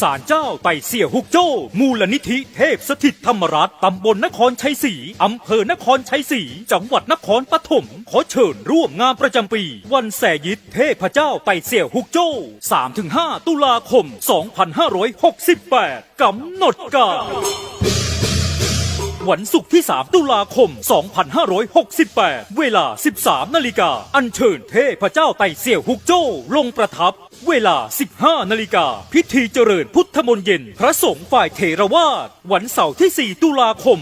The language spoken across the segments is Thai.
ศาลเจ้าไต่เสี่ยฮุกโจ้ มูลนิธิเทพสถิตธรรมรัตน์ตำบลนครชัยศรีอำเภอนครชัยศรีจังหวัดนครปฐมขอเชิญร่วมงานประจำปี วันแสยิดเทพเจ้าไต่เสี่ยฮุกโจ้ 3-5 ตุลาคม 2568 กำหนดการ วันศุกร์ที่ 3 ตุลาคม 2568 เวลา 13 นาฬิกา อัญเชิญเทพเจ้าไต่เสี่ยวฮุกโจ้ ลงประทับ เวลา 15 นาฬิกา พิธีเจริญพุทธมนต์เย็น พระสงฆ์ฝ่ายเทรวาสวันเสาร์ที่ 4 ตุลาคม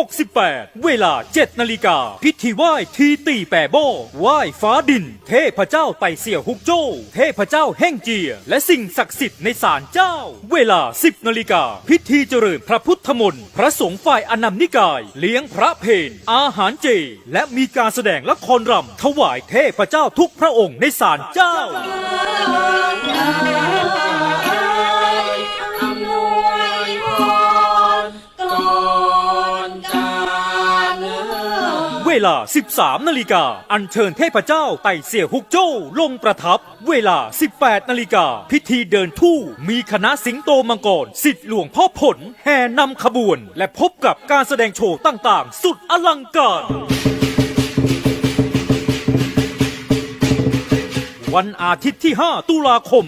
2568 เวลา 7 นาฬิกา พิธีไหว้ทีตีแปโบไหว้ฟ้าดิน เทพเจ้าไต่เสี่ยวฮุกโจ้ เทพเจ้าแห่งเจีย และสิ่งศักดิ์สิทธิ์ในศาลเจ้า เวลา 10 นาฬิกา พิธีเจริญพระพุทธมนต์พระสงฆ์ฝ่ายอนัมนิกาย เลี้ยงพระเพนอาหารเจ และมีการแสดงละครรำถวายเทพเจ้าทุกพระองค์ในศาลเจ้า เวลา 13 นาฬิกา อัญเชิญเทพเจ้าไต่เสี่ยฮุกโจ้ลงประทับ เวลา 18 นาฬิกา พิธีเดินทู่ มีคณะสิงโตมังกรสิทธิหลวงพ่อผล แห่นำขบวน และพบกับการแสดงโชว์ต่างๆ สุดอลังการ วันอาทิตย์ที่ 5 ตุลาคม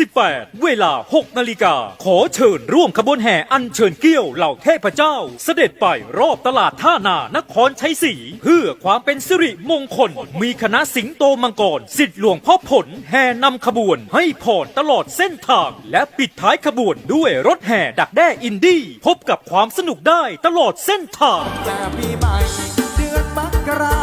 2568 เวลา 6 นาฬิกา ขอเชิญร่วมขบวนแห่อัญเชิญเกี้ยวเหล่าเทพเจ้า เสด็จไปรอบตลาดท่านานครชัยศรีเพื่อความเป็นสิริมงคล มีคณะสิงโตมังกรสิทธิหลวงพ่อผลแห่นำขบวนให้ผ่อนตลอดเส้นทาง และปิดท้ายขบวนด้วยรถแห่ดักแด้อินดี้พบกับความสนุกได้ตลอดเส้นทาง แต่ปีใหม่เดือนมกรา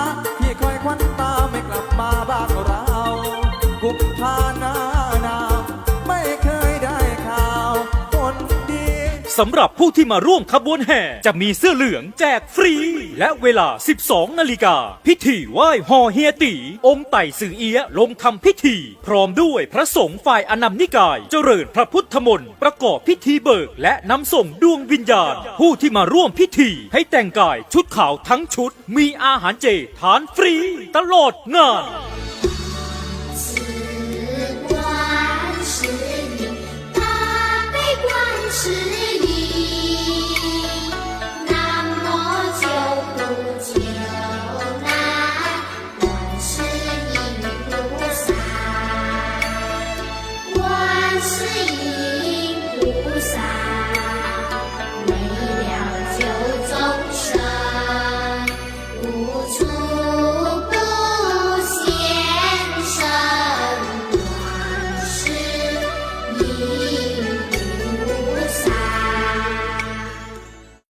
สำหรับผู้ที่มาร่วมขบวนแห่ จะมีเสื้อเหลืองแจกฟรี และเวลา 12 นาฬิกา พิธีไหว้ฮอเฮียตี องค์ไต่สื่อเอียะลงทำพิธี พร้อมด้วยพระสงฆ์ฝ่ายอนัมนิกาย เจริญพระพุทธมนต์ประกอบพิธีเบิก และนำส่งดวงวิญญาณ ผู้ที่มาร่วมพิธี ให้แต่งกายชุดขาวทั้งชุด มีอาหารเจทานฟรี ตลอดงาน